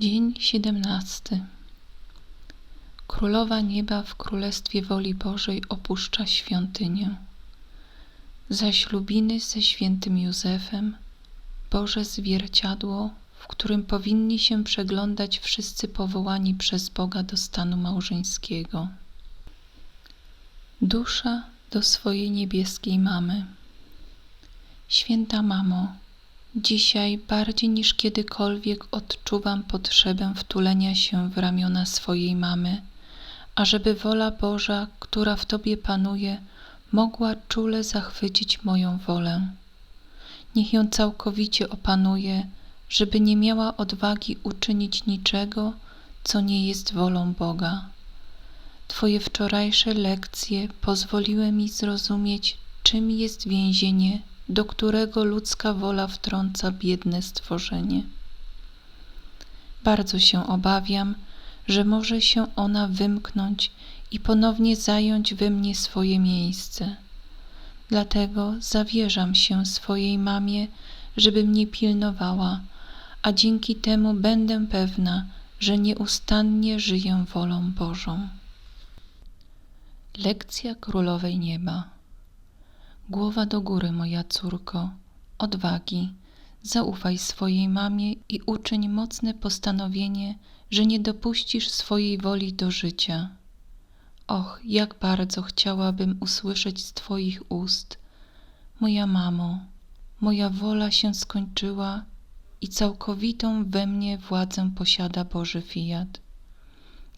Dzień siedemnasty. Królowa nieba w królestwie woli Bożej opuszcza świątynię. Zaślubiny ze świętym Józefem, Boże zwierciadło, w którym powinni się przeglądać wszyscy powołani przez Boga do stanu małżeńskiego. Dusza do swojej niebieskiej mamy. Święta Mamo, Dzisiaj bardziej niż kiedykolwiek odczuwam potrzebę wtulenia się w ramiona swojej mamy, ażeby wola Boża, która w Tobie panuje, mogła czule zachwycić moją wolę. Niech ją całkowicie opanuje, żeby nie miała odwagi uczynić niczego, co nie jest wolą Boga. Twoje wczorajsze lekcje pozwoliły mi zrozumieć, czym jest więzienie do którego ludzka wola wtrąca biedne stworzenie. Bardzo się obawiam, że może się ona wymknąć i ponownie zająć we mnie swoje miejsce. Dlatego zawierzam się swojej mamie, żeby mnie pilnowała, a dzięki temu będę pewna, że nieustannie żyję wolą Bożą. Lekcja Królowej Nieba Głowa do góry, moja córko, odwagi, zaufaj swojej mamie i uczyń mocne postanowienie, że nie dopuścisz swojej woli do życia. Och, jak bardzo chciałabym usłyszeć z Twoich ust: Moja mamo, moja wola się skończyła i całkowitą we mnie władzę posiada Boży fiat.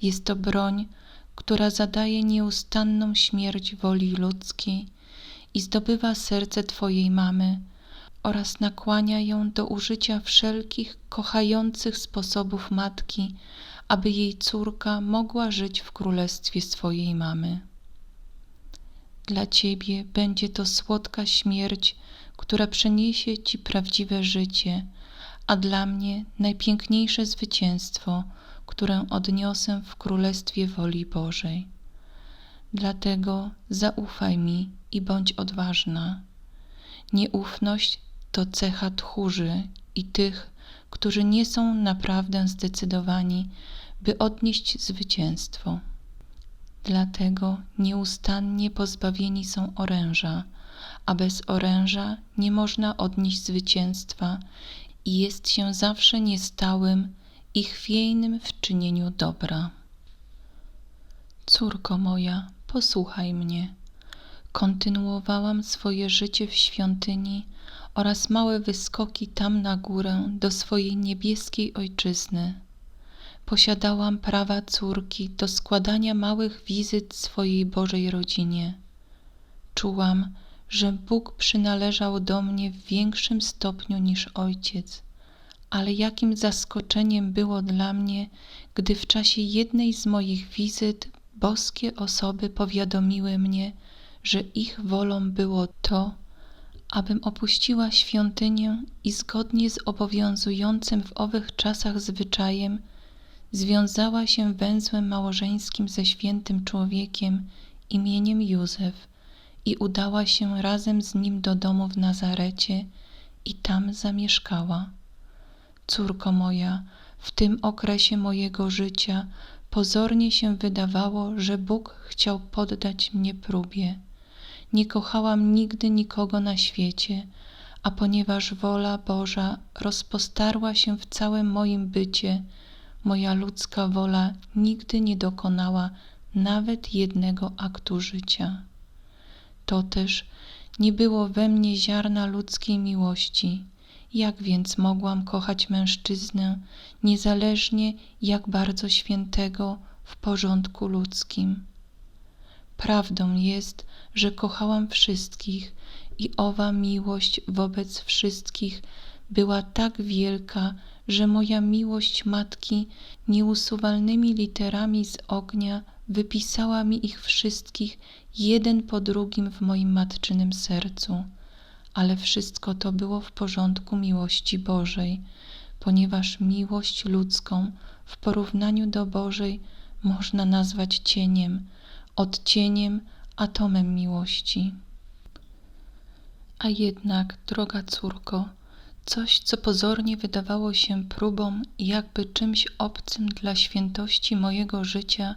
Jest to broń, która zadaje nieustanną śmierć woli ludzkiej i zdobywa serce Twojej mamy oraz nakłania ją do użycia wszelkich kochających sposobów matki, aby jej córka mogła żyć w królestwie swojej mamy. Dla Ciebie będzie to słodka śmierć, która przyniesie Ci prawdziwe życie, a dla mnie najpiękniejsze zwycięstwo, które odniosę w królestwie woli Bożej. Dlatego zaufaj mi i bądź odważna. Nieufność to cecha tchórzy i tych, którzy nie są naprawdę zdecydowani, by odnieść zwycięstwo. Dlatego nieustannie pozbawieni są oręża, a bez oręża nie można odnieść zwycięstwa i jest się zawsze niestałym i chwiejnym w czynieniu dobra. Córko moja, posłuchaj mnie. Kontynuowałam swoje życie w świątyni oraz małe wyskoki tam na górę do swojej niebieskiej ojczyzny. Posiadałam prawa córki do składania małych wizyt swojej Bożej rodzinie. Czułam, że Bóg przynależał do mnie w większym stopniu niż ojciec, ale jakim zaskoczeniem było dla mnie, gdy w czasie jednej z moich wizyt boskie osoby powiadomiły mnie, że ich wolą było to, abym opuściła świątynię i zgodnie z obowiązującym w owych czasach zwyczajem związała się węzłem małżeńskim ze świętym człowiekiem imieniem Józef i udała się razem z nim do domu w Nazarecie i tam zamieszkała. Córko moja, w tym okresie mojego życia pozornie się wydawało, że Bóg chciał poddać mnie próbie. Nie kochałam nigdy nikogo na świecie, a ponieważ wola Boża rozpostarła się w całym moim bycie, moja ludzka wola nigdy nie dokonała nawet jednego aktu życia. To też nie było we mnie ziarna ludzkiej miłości. Jak więc mogłam kochać mężczyznę, niezależnie jak bardzo świętego w porządku ludzkim? Prawdą jest, że kochałam wszystkich i owa miłość wobec wszystkich była tak wielka, że moja miłość matki nieusuwalnymi literami z ognia wypisała mi ich wszystkich jeden po drugim w moim matczynym sercu. Ale wszystko to było w porządku miłości Bożej, ponieważ miłość ludzką w porównaniu do Bożej można nazwać cieniem, odcieniem, atomem miłości. A jednak, droga córko, coś, co pozornie wydawało się próbą jakby czymś obcym dla świętości mojego życia,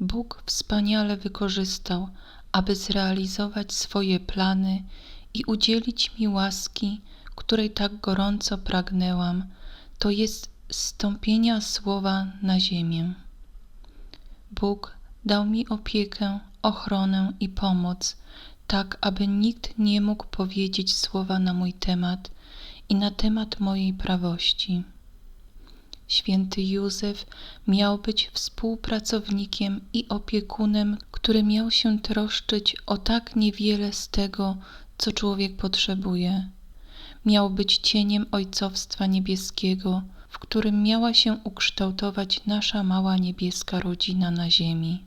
Bóg wspaniale wykorzystał, aby zrealizować swoje plany i udzielić mi łaski, której tak gorąco pragnęłam, to jest stąpienia słowa na ziemię. Bóg dał mi opiekę, ochronę i pomoc, tak aby nikt nie mógł powiedzieć słowa na mój temat i na temat mojej prawości. Święty Józef miał być współpracownikiem i opiekunem, który miał się troszczyć o tak niewiele z tego, co człowiek potrzebuje. Miał być cieniem Ojcowstwa Niebieskiego, w którym miała się ukształtować nasza mała niebieska rodzina na ziemi.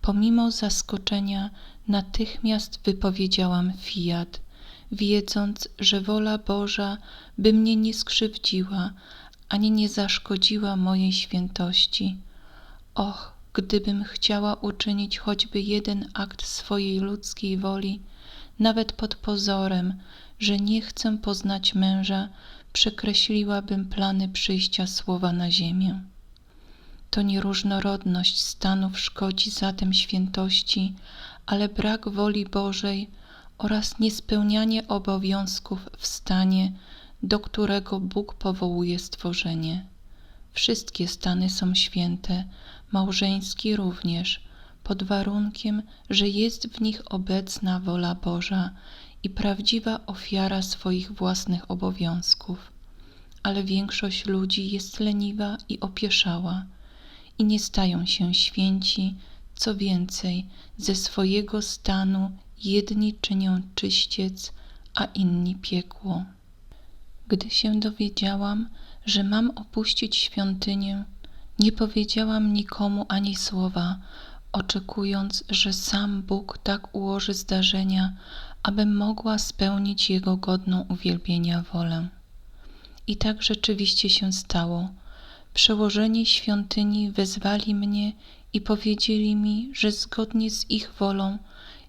Pomimo zaskoczenia, natychmiast wypowiedziałam fiat, wiedząc, że wola Boża by mnie nie skrzywdziła, ani nie zaszkodziła mojej świętości. Och, gdybym chciała uczynić choćby jeden akt swojej ludzkiej woli, nawet pod pozorem, że nie chcę poznać męża, przekreśliłabym plany przyjścia słowa na ziemię. To nieróżnorodność stanów szkodzi zatem świętości, ale brak woli Bożej oraz niespełnianie obowiązków w stanie, do którego Bóg powołuje stworzenie. Wszystkie stany są święte, małżeński również, pod warunkiem, że jest w nich obecna wola Boża i prawdziwa ofiara swoich własnych obowiązków. Ale większość ludzi jest leniwa i opieszała i nie stają się święci, co więcej, ze swojego stanu jedni czynią czyściec, a inni piekło. Gdy się dowiedziałam, że mam opuścić świątynię, nie powiedziałam nikomu ani słowa, oczekując, że sam Bóg tak ułoży zdarzenia, abym mogła spełnić Jego godną uwielbienia wolę. I tak rzeczywiście się stało. Przełożeni świątyni wezwali mnie i powiedzieli mi, że zgodnie z ich wolą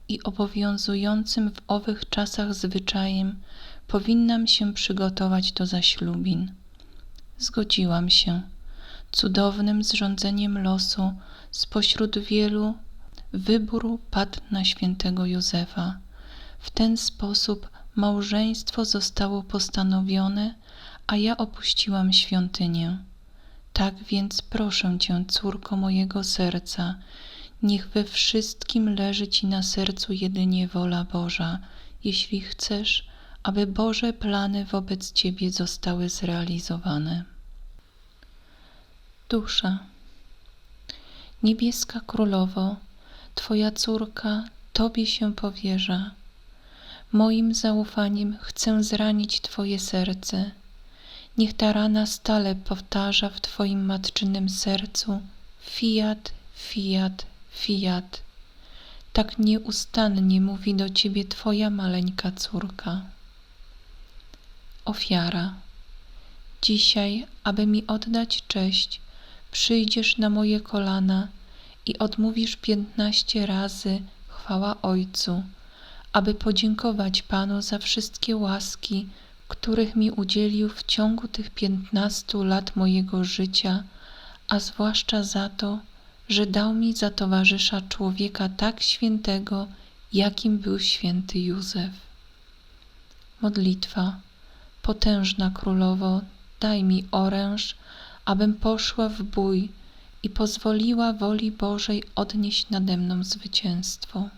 i obowiązującym w owych czasach zwyczajem powinnam się przygotować do zaślubin. Zgodziłam się. Cudownym zrządzeniem losu spośród wielu wybór padł na świętego Józefa. W ten sposób małżeństwo zostało postanowione, a ja opuściłam świątynię. Tak więc proszę Cię, córko mojego serca, niech we wszystkim leży Ci na sercu jedynie wola Boża, jeśli chcesz, aby Boże plany wobec Ciebie zostały zrealizowane. Dusza. Niebieska Królowo, Twoja córka Tobie się powierza. Moim zaufaniem chcę zranić Twoje serce. Niech ta rana stale powtarza w Twoim matczynym sercu fiat, fiat, fiat. Tak nieustannie mówi do Ciebie Twoja maleńka córka. Ofiara. Dzisiaj, aby mi oddać cześć, przyjdziesz na moje kolana i odmówisz piętnaście razy chwała Ojcu, aby podziękować Panu za wszystkie łaski, których mi udzielił w ciągu tych piętnastu lat mojego życia, a zwłaszcza za to, że dał mi za towarzysza człowieka tak świętego, jakim był święty Józef. Modlitwa. Potężna królowo, daj mi oręż, abym poszła w bój i pozwoliła woli Bożej odnieść nade mną zwycięstwo.